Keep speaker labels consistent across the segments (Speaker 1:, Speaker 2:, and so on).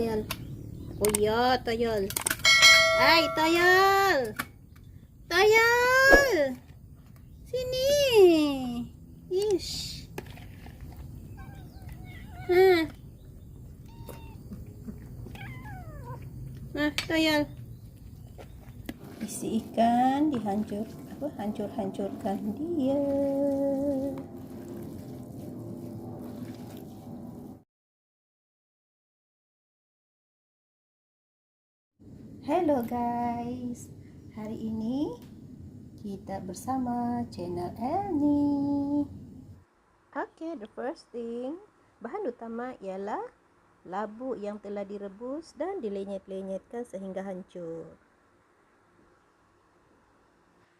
Speaker 1: Toyol. Oh ya. Hai, Toyol. Toyol. Sini. Ish. Ha. Nah, Toyol. Isi ikan dihancur apa hancur-hancurkan dia. Hello guys. Hari ini kita bersama channel Elni. Okay, the first thing, bahan utama ialah labu yang telah direbus dan dilenyet-lenyetkan sehingga hancur.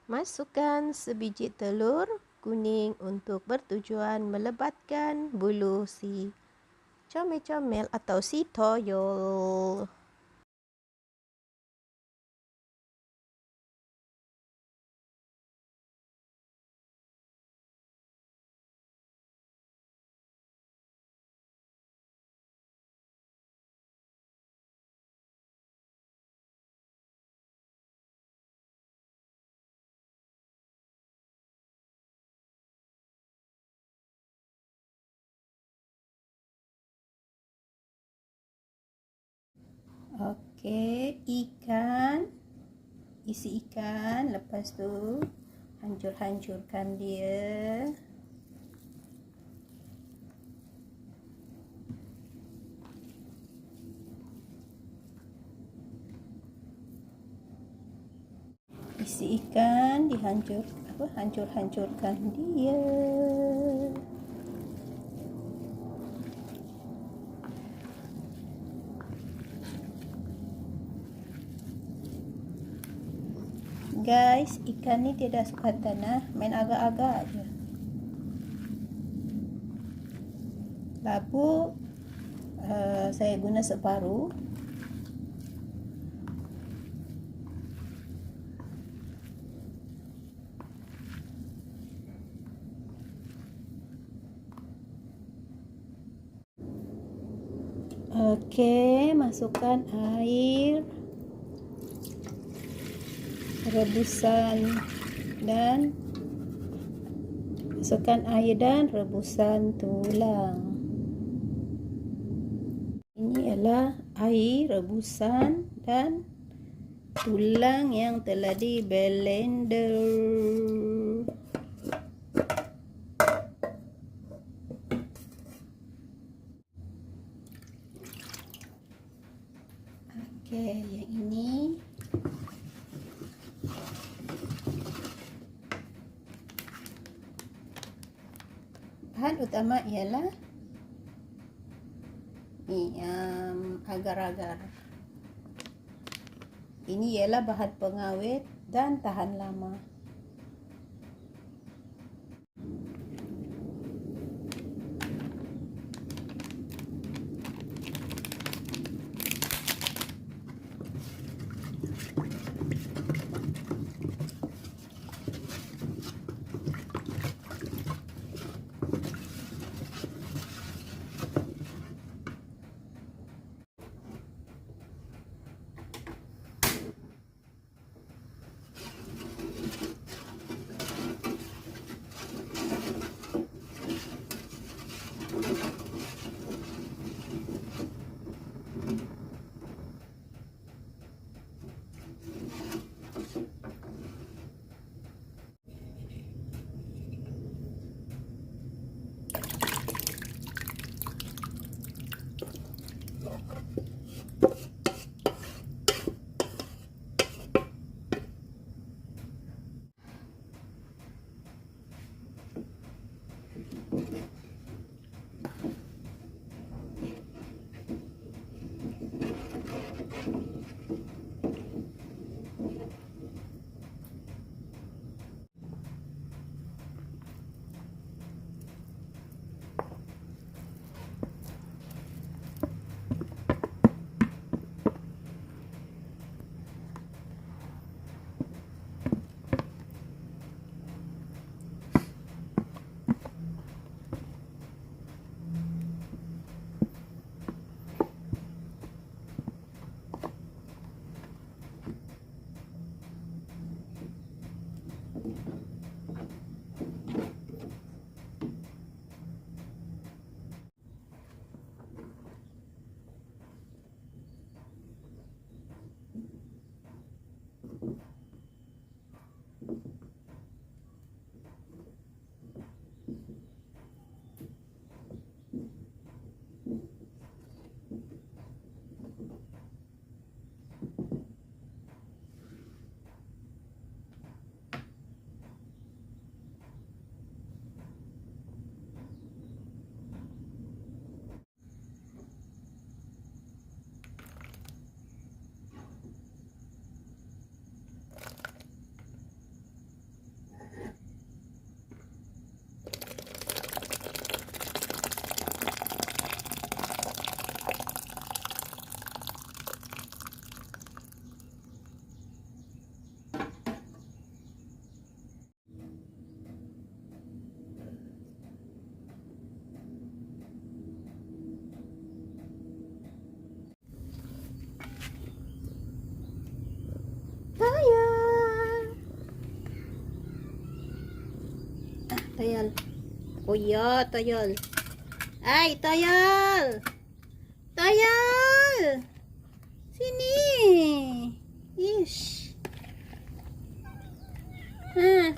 Speaker 1: Masukkan sebiji telur kuning untuk bertujuan melebatkan bulu si comel-comel atau si toyol. Okey, ikan isi ikan lepas tu hancur-hancurkan dia. Isi ikan dihancur apa hancur-hancurkan dia. Guys, ikan ni tidak suka tanah, main agak-agak aja. Labu uh, saya guna separuh. Okey, masukkan air rebusan dan masukkan air dan rebusan tulang. Ini adalah air rebusan dan tulang yang telah di blender. Okey, yang ini bahan utama ialah ni um, agar-agar. Ini ialah bahan pengawet dan tahan lama Toyol. Oh ya, Toyol. Ay, Toyol. Toyol. Sini. Ish. Ha.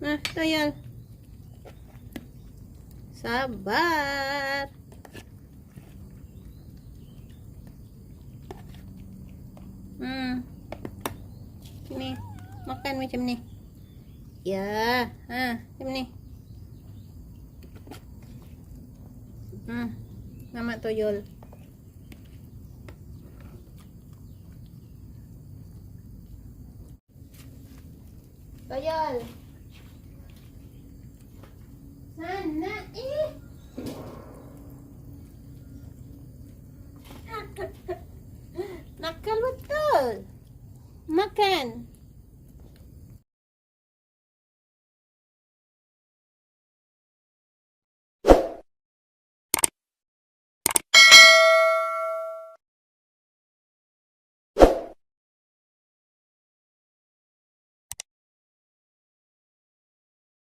Speaker 1: Nah, Toyol. Sabar. Hmm. Makan macam ni. Ya. Ha, macam ni. Hmm. Nama toyol. Toyol. Sana.